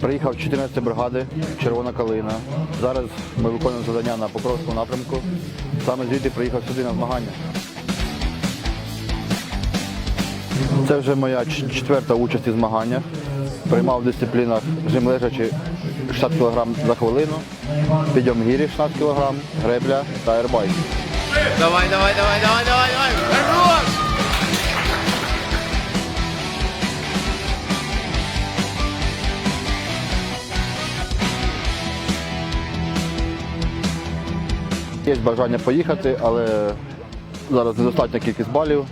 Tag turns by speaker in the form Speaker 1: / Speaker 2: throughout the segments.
Speaker 1: Приїхав 14 бригади, Червона калина. Зараз ми виконуємо завдання на Покровському напрямку. Саме звідти приїхав сюди на змагання. Це вже моя четверта участь у змаганнях. Приймав в дисциплінах жим лежачи 60 кг за хвилину, підйом гірі 16 кг, гребля та аербайк.
Speaker 2: Давай, давай, давай, давай, давай,
Speaker 1: Є бажання поїхати, але зараз недостатня кількість балів.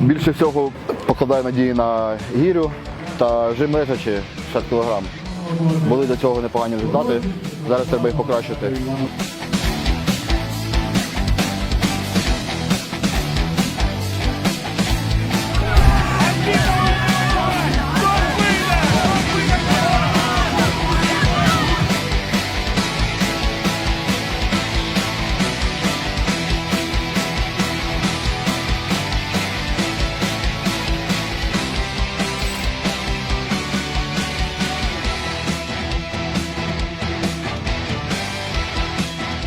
Speaker 1: Більше всього покладаю надії на гірю та жим лежачі 60 кг. Були до цього непогані результати. Зараз треба їх покращити.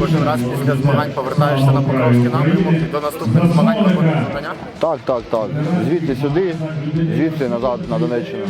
Speaker 3: Кожен раз після змагань повертаєшся на Покровський напрямок і до наступних змагань виконуєш завдання.
Speaker 1: Так, так, так. Звідти сюди, звідти назад на Донеччину.